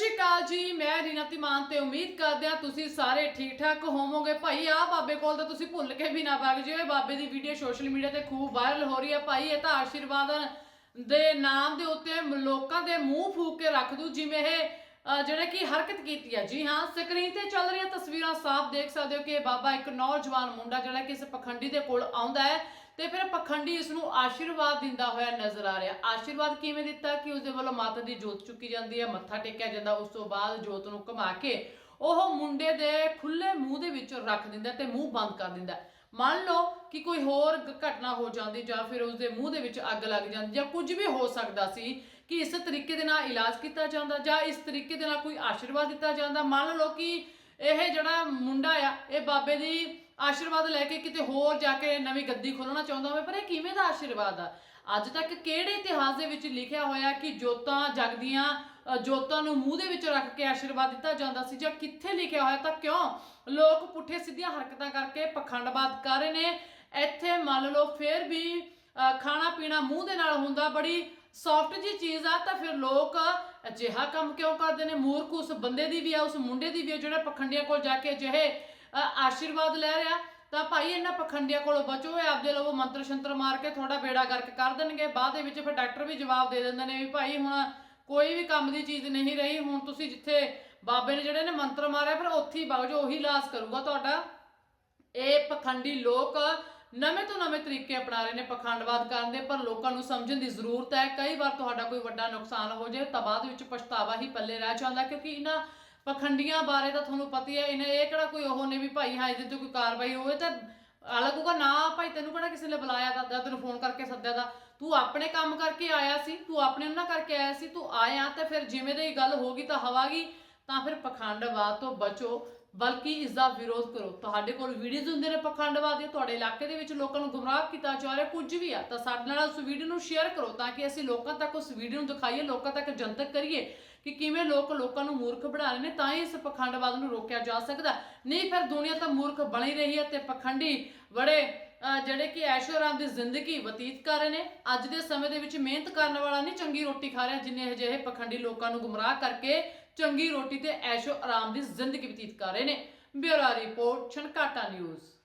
ਸ਼੍ਰੀ ਅਕਾਲ ਜੀ, ਮੈਂ ਰੀਨਾ ਤਿਮਾਨ ਤੇ ਉਮੀਦ ਕਰਦੇ ਹਾਂ ਤੁਸੀਂ ਸਾਰੇ ਠੀਕ ਠਾਕ ਹੋਵੋਗੇ। ਭਾਈ ਆ ਬਾਬੇ ਕੋਲ ਤਾਂ ਤੁਸੀਂ ਭੁੱਲ ਕੇ ਵੀ ਨਾ ਵਗ ਜਿਓ। ਇਹ ਬਾਬੇ ਦੀ ਵੀਡੀਓ ਸੋਸ਼ਲ ਮੀਡੀਆ ਤੇ ਖੂਬ ਵਾਇਰਲ ਹੋ ਰਹੀ ਹੈ। ਭਾਈ, ਇਹ ਤਾਂ ਆਸ਼ੀਰਵਾਦ ਦੇ ਨਾਮ ਦੇ ਉੱਤੇ ਲੋਕਾਂ ਦੇ ਮੂੰਹ ਫੂਕ ਕੇ ਰੱਖ ਦੂ ਜਿਵੇਂ ਇਹ ਜਿਹੜਾ ਕਿ ਹਰਕਤ ਕੀਤੀ ਹੈ। ਜੀ ਹਾਂ, ਸਕਰੀਨ ਤੇ ਚੱਲ ਰਹੀਆਂ ਤਸਵੀਰਾਂ ਸਾਫ਼ ਦੇਖ ਸਕਦੇ ਹੋ ਕਿ ਇਹ ਬਾਬਾ ਇੱਕ ਨੌਜਵਾਨ ਮੁੰਡਾ ਜਿਹੜਾ ਕਿ ਇਸ ਪਖੰਡੀ ਦੇ ਕੋਲ ਆਉਂਦਾ ਹੈ। ਤੇ ਫਿਰ ਪਖੰਡੀ ਇਸ ਨੂੰ ਆਸ਼ੀਰਵਾਦ ਦਿੰਦਾ ਹੋਇਆ ਨਜ਼ਰ ਆ ਰਿਹਾ। ਆਸ਼ੀਰਵਾਦ ਕਿਵੇਂ ਦਿੱਤਾ? ਕਿ ਉਸ ਦੇ ਵੱਲੋਂ ਮਾਤਾ ਦੀ ਜੋਤ ਚੁੱਕੀ ਜਾਂਦੀ ਹੈ, ਮੱਥਾ ਟੇਕਿਆ ਜਾਂਦਾ, ਉਸ ਤੋਂ ਬਾਅਦ ਜੋਤ ਨੂੰ ਘੁਮਾ ਕੇ ਉਹ ਮੁੰਡੇ ਦੇ ਖੁੱਲੇ ਮੂੰਹ ਦੇ ਵਿੱਚ ਰੱਖ ਦਿੰਦਾ ਤੇ ਮੂੰਹ ਬੰਦ ਕਰ ਦਿੰਦਾ। ਮੰਨ ਲਓ ਕਿ ਕੋਈ ਹੋਰ ਘਟਨਾ ਹੋ ਜਾਂਦੀ ਜਾਂ ਫਿਰ ਉਸ ਦੇ ਮੂੰਹ ਦੇ ਵਿੱਚ ਅੱਗ ਲੱਗ ਜਾਂਦੀ ਜਾਂ ਕੁਝ ਵੀ ਹੋ ਸਕਦਾ ਸੀ ਕਿ ਇਸ ਤਰੀਕੇ ਦੇ ਨਾਲ ਇਲਾਜ ਕੀਤਾ ਜਾਂਦਾ ਜਾਂ ਇਸ ਤਰੀਕੇ ਦੇ ਨਾਲ ਕੋਈ ਆਸ਼ੀਰਵਾਦ ਦਿੱਤਾ ਜਾਂਦਾ। ਮੰਨ ਲਓ ਕਿ ਇਹ ਜਿਹੜਾ ਮੁੰਡਾ ਆ, ਇਹ ਬਾਬੇ ਦੀ ਆਸ਼ੀਰਵਾਦ ਲੈ ਕੇ ਕਿਤੇ ਹੋਰ ਜਾ ਕੇ ਨਵੀਂ ਗੱਦੀ ਖੋਲਣਾ ਚਾਹੁੰਦਾ ਹੋਵੇ, ਪਰ ਇਹ ਕਿਵੇਂ ਦਾ ਆਸ਼ੀਰਵਾਦ ਆ? ਅੱਜ ਤੱਕ ਕਿਹੜੇ ਇਤਿਹਾਸ ਦੇ ਵਿੱਚ ਲਿਖਿਆ ਹੋਇਆ ਕਿ ਜੋਤਾਂ ਜਗਦੀਆਂ ਜੋਤਾਂ ਨੂੰ ਮੂੰਹ ਦੇ ਵਿੱਚ ਰੱਖ ਕੇ ਆਸ਼ੀਰਵਾਦ ਦਿੱਤਾ ਜਾਂਦਾ ਸੀ ਜਾਂ ਕਿੱਥੇ ਲਿਖਿਆ ਹੋਇਆ ਤਾਂ ਕਿਉਂ ਲੋਕ ਪੁੱਠੇ ਸਿੱਧੀਆਂ ਹਰਕਤਾਂ ਕਰਕੇ ਪਖੰਡਵਾਦ ਕਰ ਰਹੇ ਨੇ? ਇੱਥੇ ਮੰਨ ਲਓ ਫਿਰ ਵੀ ਖਾਣਾ ਪੀਣਾ ਮੂੰਹ ਦੇ ਨਾਲ ਹੁੰਦਾ, ਬੜੀ ਸੌਫਟ ਜੀ ਚੀਜ਼ ਆ, ਤਾਂ ਫਿਰ ਲੋਕ ਅਜਿਹਾ ਕੰਮ ਕਿਉਂ ਕਰਦੇ ਨੇ? ਮੂਰਖ ਉਸ ਬੰਦੇ ਦੀ ਵੀ ਆ, ਉਸ ਮੁੰਡੇ ਦੀ ਵੀ ਆ, ਜਿਹੜਾ ਪਖੰਡੀਆਂ ਕੋਲ ਜਾ ਕੇ ਅਜਿਹੇ ਆਸ਼ੀਰਵਾਦ ਲੈ ਰਿਹਾ। ਤਾਂ ਭਾਈ ਇਹਨਾਂ ਪਖੰਡੀਆਂ ਕੋਲੋਂ ਬਚੋ, ਇਹ ਆਪਦੇ ਲਵੋ ਮੰਤਰ ਸ਼ੰਤਰ ਮਾਰ ਕੇ ਤੁਹਾਡਾ ਬੇੜਾ ਗਰਕ ਕਰ ਦੇਣਗੇ। ਬਾਅਦ ਦੇ ਵਿੱਚ ਫਿਰ ਡਾਕਟਰ ਵੀ ਜਵਾਬ ਦੇ ਦਿੰਦੇ ਨੇ ਵੀ ਭਾਈ ਹੁਣ ਕੋਈ ਵੀ ਕੰਮ ਦੀ ਚੀਜ਼ ਨਹੀਂ ਰਹੀ, ਹੁਣ ਤੁਸੀਂ ਜਿੱਥੇ ਬਾਬੇ ਨੇ ਜਿਹੜੇ ਨੇ ਮੰਤਰ ਮਾਰਿਆ, ਫਿਰ ਉੱਥੇ ਹੀ ਵਗ ਜਾਓ ਉਹੀ ਇਲਾਜ ਕਰੂਗਾ ਤੁਹਾਡਾ। ਇਹ ਪਖੰਡੀ ਲੋਕ ਨਵੇਂ ਤੋਂ ਨਵੇਂ ਤਰੀਕੇ ਅਪਣਾ ਰਹੇ ਨੇ ਪਖੰਡਵਾਦ ਕਰਨ ਦੇ, ਪਰ ਲੋਕਾਂ ਨੂੰ ਸਮਝਣ ਦੀ ਜ਼ਰੂਰਤ ਹੈ। ਕਈ ਵਾਰ ਤੁਹਾਡਾ ਕੋਈ ਵੱਡਾ ਨੁਕਸਾਨ ਹੋ ਜਾਏ ਤਾਂ ਬਾਅਦ ਵਿੱਚ ਪਛਤਾਵਾ ਹੀ ਪੱਲੇ ਰਹਿ ਜਾਂਦਾ, ਕਿਉਂਕਿ ਇਹਨਾਂ ਪਖੰਡੀਆਂ ਬਾਰੇ ਤਾਂ ਤੁਹਾਨੂੰ ਪਤਾ ਹੀ ਹੈ, ਇਹਨੇ ਇਹ ਕਿਹੜਾ ਕੋਈ ਉਹ ਨੇ ਵੀ ਭਾਈ ਹਾਂ ਇਹਦੇ ਤੇ ਕੋਈ ਕਾਰਵਾਈ ਹੋਵੇ ਤਾਂ ਆ ਨਾ ਭਾਈ ਤੈਨੂੰ ਕਿਹੜਾ ਕਿਸੇ ਨੇ ਬੁਲਾਇਆ ਤਾਂ ਜਾਂ ਤੈਨੂੰ ਫੋਨ ਕਰਕੇ ਸੱਦਿਆ ਦਾ। ਤੂੰ ਆਪਣੇ ਕੰਮ ਕਰਕੇ ਆਇਆ ਸੀ, ਤੂੰ ਆਪਣੇ ਉਹਨਾਂ ਕਰਕੇ ਆਇਆ ਸੀ, ਤੂੰ ਆਇਆ ਤੇ ਫਿਰ ਜਿਵੇਂ ਦੀ ਗੱਲ ਹੋਗੀ ਤਾਂ ਹਵਾਗੀ ਤਾਂ ਫਿਰ ਪਖੰਡਵਾਦ ਤੋਂ ਬਚੋ। ਬਲਕਿ ਇਸ ਦਾ ਵਿਰੋਧ ਕਰੋ। ਤੁਹਾਡੇ ਕੋਲ ਵੀਡੀਓਜ਼ ਹੁੰਦੇ ਨੇ ਪਖੰਡਵਾਦ ਦੇ ਤੁਹਾਡੇ ਇਲਾਕੇ ਦੇ ਵਿੱਚ ਲੋਕਾਂ ਨੂੰ ਗੁੰਮਰਾਹ ਕੀਤਾ ਜਾ ਰਿਹਾ, ਕੁਝ ਵੀ ਆ, ਤਾਂ ਸਾਡੇ ਨਾਲ ਉਸ ਵੀਡੀਓ ਨੂੰ ਸ਼ੇਅਰ ਕਰੋ ਤਾਂ ਕਿ ਅਸੀਂ ਲੋਕਾਂ ਤੱਕ ਉਸ ਵੀਡੀਓ ਨੂੰ ਦਿਖਾਈਏ, ਲੋਕਾਂ ਤੱਕ ਜਨਤਕ ਕਰੀਏ ਕਿ ਕਿਵੇਂ ਲੋਕ ਲੋਕਾਂ ਨੂੰ ਮੂਰਖ ਬਣਾ ਰਹੇ ਨੇ, ਤਾਂ ਹੀ ਇਸ ਪਖੰਡਵਾਦ ਨੂੰ ਰੋਕਿਆ ਜਾ ਸਕਦਾ। ਨਹੀਂ, ਫਿਰ ਦੁਨੀਆ ਤਾਂ ਮੂਰਖ ਬਣੀ ਰਹੀ ਹੈ ਤੇ ਪਖੰਡੀ ਬੜੇ ਜਿਹੜੇ ਕਿ ਐਸ਼ੋ ਆਰਾਮ ਦੀ ਜ਼ਿੰਦਗੀ ਬਤੀਤ ਕਰ ਰਹੇ ਨੇ, ਅੱਜ ਦੇ ਸਮੇਂ ਦੇ ਵਿੱਚ ਮਿਹਨਤ ਕਰਨ ਵਾਲਾ ਨਹੀਂ, ਚੰਗੀ ਰੋਟੀ ਖਾ ਰਿਹਾ, ਜਿੰਨੇ ਅਜਿਹੇ ਪਖੰਡੀ ਲੋਕਾਂ ਨੂੰ ਗੁੰਮਰਾਹ ਕਰਕੇ ਚੰਗੀ ਰੋਟੀ ਤੇ ਐਸ਼ੋ ਆਰਾਮ ਦੀ ਜ਼ਿੰਦਗੀ ਬਤੀਤ ਕਰ ਰਹੇ ਨੇ। Bureau report, Chhankata news.